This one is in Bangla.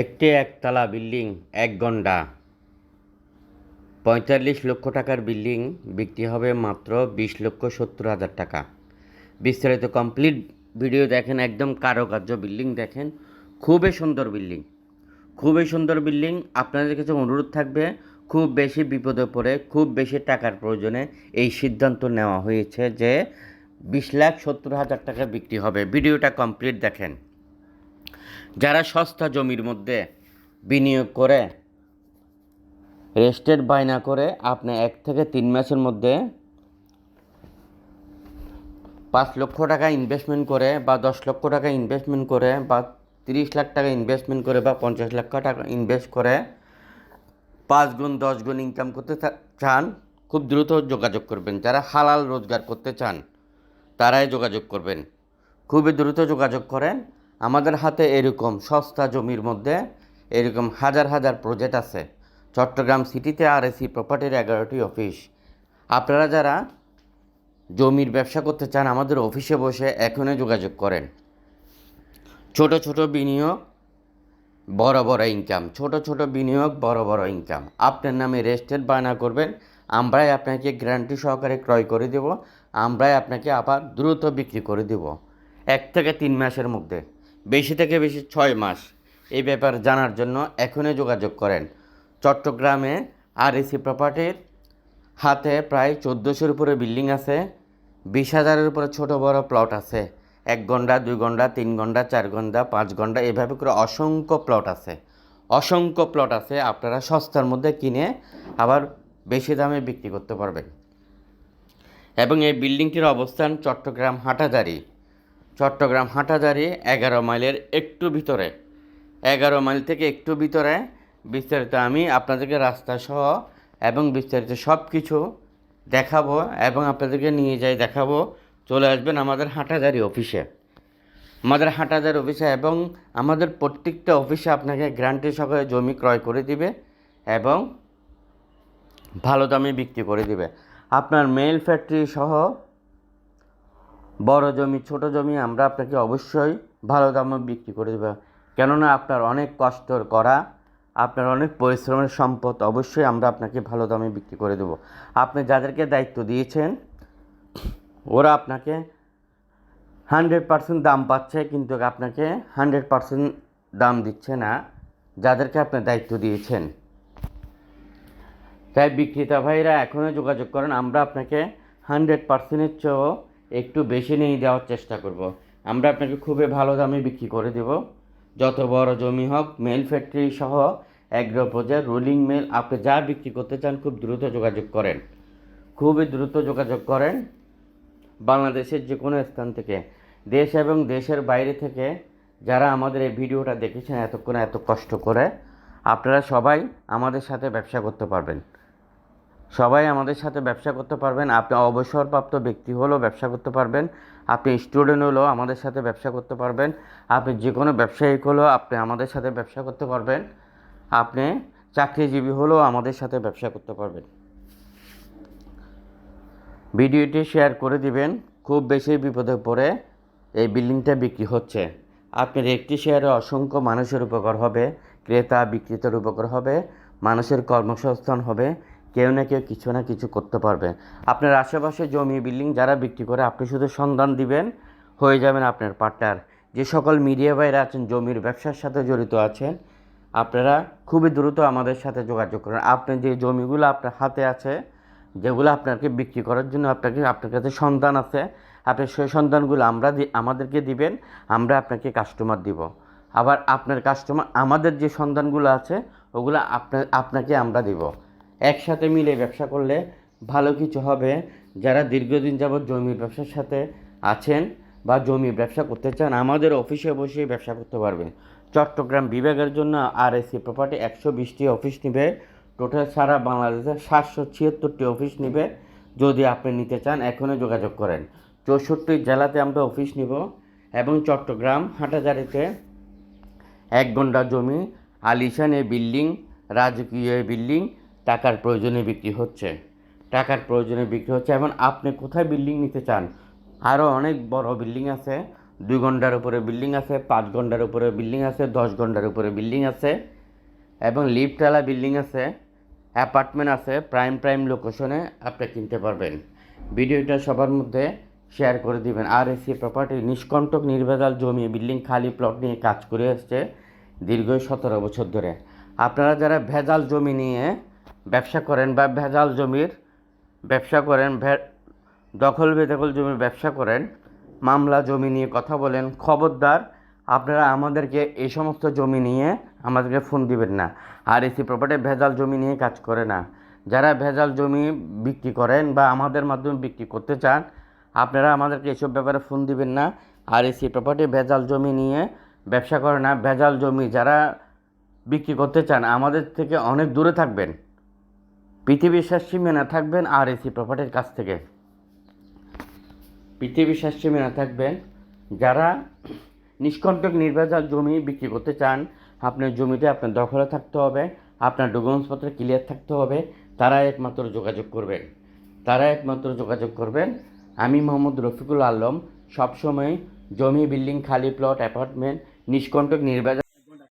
একটি একতলা বিল্ডিং, এক ঘণ্টা পঁয়তাল্লিশ লক্ষ টাকার বিল্ডিং, বিক্রি হবে মাত্র বিশ লক্ষ সত্তর হাজার টাকা। বিস্তারিত কমপ্লিট ভিডিও দেখেন, একদম কারুকার্য বিল্ডিং দেখেন। খুবই সুন্দর বিল্ডিং। খুবই সুন্দর বিল্ডিং, আপনাদের কাছে অনুরোধ থাকবে, খুব বেশি বিপদে পড়ে, খুব বেশি টাকার প্রয়োজনে এই সিদ্ধান্ত নেওয়া হয়েছে যে বিশ লাখ সত্তর হাজার টাকা বিক্রি হবে। ভিডিওটা কমপ্লিট দেখেন। যারা সস্তা জমির মধ্যে বিনিয়োগ করে রেস্টেড বায়না করে আপনি এক থেকে তিন মাসের মধ্যে পাঁচ লক্ষ টাকা ইনভেস্টমেন্ট করে বা দশ লক্ষ টাকা ইনভেস্টমেন্ট করে বা তিরিশ লাখ টাকা ইনভেস্টমেন্ট করে বা পঞ্চাশ লাখ টাকা ইনভেস্ট করে পাঁচ গুণ, দশ গুণ ইনকাম করতে চান, খুব দ্রুত যোগাযোগ করবেন। যারা হালাল রোজগার করতে চান, তারাই যোগাযোগ করবেন। খুবই দ্রুত যোগাযোগ করেন। আমাদের হাতে এরকম সস্তা জমির মধ্যে এরকম হাজার হাজার প্রজেক্ট আছে। চট্টগ্রাম সিটিতে আর এসি প্রপার্টির এগারোটি অফিস আপনারা যারা জমির ব্যবসা করতে চান, আমাদের অফিসে বসে এখনই যোগাযোগ করেন। ছোট ছোট বিনিয়োগ, বড় বড় ইনকাম ছোট ছোট বিনিয়োগ, বড় বড় ইনকাম আপনার নামে রেজিস্টার্ড বায়না করবেন। আমরাই আপনাকে গ্যারান্টি সহকারে ক্রয় করে দেব। আমরাই আপনাকে আবার দ্রুত বিক্রি করে দেব। এক থেকে তিন মাসের মধ্যে। বেশি থেকে বেশি ছয় মাস এই ব্যাপার জানার জন্য এখনই যোগাযোগ করেন। চট্টগ্রামে আর এসি প্রপার্টির হাতে প্রায় চোদ্দোশোর উপরে বিল্ডিং আছে, বিশ হাজারের উপরে ছোট বড় প্লট আছে। এক ঘণ্টা, দুই ঘণ্টা, তিন ঘণ্টা, চার ঘণ্টা, পাঁচ ঘণ্টা, এভাবে করে অসংখ্য প্লট আছে। অসংখ্য প্লট আছে, আপনারা সস্তার মধ্যে কিনে আবার বেশি দামে বিক্রি করতে পারবেন। এবং এই বিল্ডিংটির অবস্থান চট্টগ্রাম হাটাজারি। চট্টগ্রাম হাটাজারি এগারো মাইলের একটু ভিতরে। এগারো মাইল থেকে একটু ভিতরে। বিস্তারিত আমি আপনাদেরকে রাস্তা সহ এবং বিস্তারিত সব কিছু দেখাবো এবং আপনাদেরকে নিয়ে যাই দেখাবো। চলে আসবেন আমাদের হাটাজারি অফিসে। আমাদের হাটাজারি অফিসে এবং আমাদের প্রত্যেকটা অফিসে আপনাকে গ্যারান্টি সহকারে জমি ক্রয় করে দিবে এবং ভালো দামে বিক্রি করে দিবে। আপনার মেল ফ্যাক্টরি সহ বড় জমি, ছোট জমি আমরা আপনাকে অবশ্যই ভালো দামে বিক্রি করে দেবো। কেননা আপনার অনেক কষ্ট করা, আপনার অনেক পরিশ্রমের সম্পদ অবশ্যই আমরা আপনাকে ভালো দামে বিক্রি করে দেবো। আপনি যাদেরকে দায়িত্ব দিয়েছেন, ওরা আপনাকে হান্ড্রেড পার্সেন্ট দাম পাচ্ছে কিন্তু আপনাকে হান্ড্রেড পার্সেন্ট দাম দিচ্ছে না, যাদেরকে আপনি দায়িত্ব দিয়েছেন। তাই বিক্রেতা ভাইরা এখনও যোগাযোগ করেন, আমরা আপনাকে হান্ড্রেড পার্সেন্টের চেয়েও একটু বেশি নিয়ে দেওয়ার চেষ্টা করব। আমরা আপনাকে খুবই ভালো দামে বিক্রি করে দেব। যত বড় জমি হোক মেল ফ্যাক্টরি সহ অ্যাগ্রো প্রজেক্ট রোলিং মেল আপনি যা বিক্রি করতে চান খুব দ্রুত যোগাযোগ করেন। খুবই দ্রুত যোগাযোগ করেন। বাংলাদেশের যে কোনো স্থান থেকে, দেশ এবং দেশের বাইরে থেকে যারা আমাদের এই ভিডিওটা দেখেছেন এতক্ষণ এত কষ্ট করে, আপনারা সবাই আমাদের সাথে ব্যবসা করতে পারবেন। সবাই আমাদের সাথে ব্যবসা করতে পারবেন। আপনি অবসরপ্রাপ্ত ব্যক্তি হলেও ব্যবসা করতে পারবেন। আপনি স্টুডেন্ট হলেও আমাদের সাথে ব্যবসা করতে পারবেন। আপনি যে কোনো ব্যবসায়িক হলেও আপনি আমাদের সাথে ব্যবসা করতে পারবেন। আপনি চাকরিজীবী হলেও আমাদের সাথে ব্যবসা করতে পারবেন। ভিডিওটি শেয়ার করে দিবেন। খুব বেশি বিপদে পড়ে এই বিল্ডিংটা বিক্রি হচ্ছে। আপনার একটি শেয়ারে অসংখ্য মানুষের উপকার হবে। ক্রেতা বিক্রেতার উপকার হবে। মানুষের কর্মসংস্থান হবে। কেউ না কেউ কিছু না কিছু করতে পারবে। আপনার আশেপাশে জমি, বিল্ডিং যারা বিক্রি করে, আপনি শুধু সন্ধান দিবেন, হয়ে যাবেন আপনার পার্টনার যে সকল মিডিয়া ভাইরা আছেন, জমির ব্যবসার সাথে জড়িত আছেন, আপনারা খুবই দ্রুত আমাদের সাথে যোগাযোগ করেন। আপনি যে জমিগুলো আপনার হাতে আছে, যেগুলো আপনাকে বিক্রি করার জন্য আপনাকে, আপনার কাছে সন্ধান আছে, আপনি সেই সন্ধানগুলো আমরা আমাদেরকে দিবেন, আমরা আপনাকে কাস্টমার দিব। আবার আপনার কাস্টমার আমাদের যে সন্ধানগুলো আছে, ওগুলো আপনার আপনাকে আমরা দিব। একসাথে মিলে ব্যবসা করলে ভালো কিছু হবে। যারা দীর্ঘদিন যাবৎ জমির ব্যবসার সাথে আছেন বা জমির ব্যবসা করতে চান, আমাদের অফিসে বসে ব্যবসা করতে পারবেন। চট্টগ্রাম বিভাগের জন্য আর এসি প্রপার্টি একশো বিশটি অফিস নিবে। টোটাল সারা বাংলাদেশে সাতশো ছিয়াত্তরটি অফিস নিবে। যদি আপনি নিতে চান, এখনই যোগাযোগ করেন। চৌষট্টি জেলাতে আমরা অফিস নিব এবং চট্টগ্রাম হাটাজারিতে এক ঘণ্টা জমি, আলিশান এই বিল্ডিং, রাজকীয় বিল্ডিং টাকার প্রয়োজনে বিক্রি হচ্ছে। টাকার প্রয়োজনে বিক্রি হচ্ছে। এবং আপনি কোথায় বিল্ডিং নিতে চান? আরও অনেক বড় বিল্ডিং আছে। দুই ঘণ্টার উপরে বিল্ডিং আছে, পাঁচ ঘণ্টার উপরে বিল্ডিং আছে, দশ ঘণ্টার উপরে বিল্ডিং আছে এবং লিফটওয়ালা বিল্ডিং আছে, অ্যাপার্টমেন্ট আছে, প্রাইম প্রাইম লোকেশনে আপনি কিনতে পারবেন। ভিডিওটা সবার মধ্যে শেয়ার করে দিবেন। আর এসি প্রপার্টি নিষ্কণ্টক নির্ভেজাল জমি, বিল্ডিং খালি প্লট নিয়ে কাজ করে আসছে দীর্ঘ সতেরো বছর ধরে। আপনারা যারা ভেজাল জমি নিয়ে ব্যবসা করেন বা ভেজাল জমির ব্যবসা করেন দখল বেদখল জমির ব্যবসা করেন, মামলা জমি নিয়ে কথা বলেন, খবরদার, আপনারা আমাদেরকে এই সমস্ত জমি নিয়ে আমাদেরকে ফোন দিবেন না। আর এসি প্রপার্টি ভেজাল জমি নিয়ে কাজ করে না। যারা ভেজাল জমি বিক্রি করেন বা আমাদের মাধ্যমে বিক্রি করতে চান, আপনারা আমাদেরকে এসব ব্যাপারে ফোন দিবেন না। আর এসি প্রপার্টি ভেজাল জমি নিয়ে ব্যবসা করে না। ভেজাল জমি যারা বিক্রি করতে চান, আমাদের থেকে অনেক দূরে থাকবেন। পৃথিবীর শেষ মেনা থাকবেন আর এসি প্রপার্টির কাছ থেকে। পৃথিবীর শেষ মেনা থাকবেন যারা নিষ্কণ্টক নির্ভেজাল জমি বিক্রি করতে চান, আপনার জমিতে আপনার দখলে থাকতে হবে, আপনার ডকুমেন্টসপত্র ক্লিয়ার থাকতে হবে তারা একমাত্র যোগাযোগ করবেন। তারা একমাত্র যোগাযোগ করবেন। আমি মোহাম্মদ রফিকুল আলম, সবসময় জমি, বিল্ডিং, খালি প্লট অ্যাপার্টমেন্ট নিষ্কণ্টক নির্ভেজাল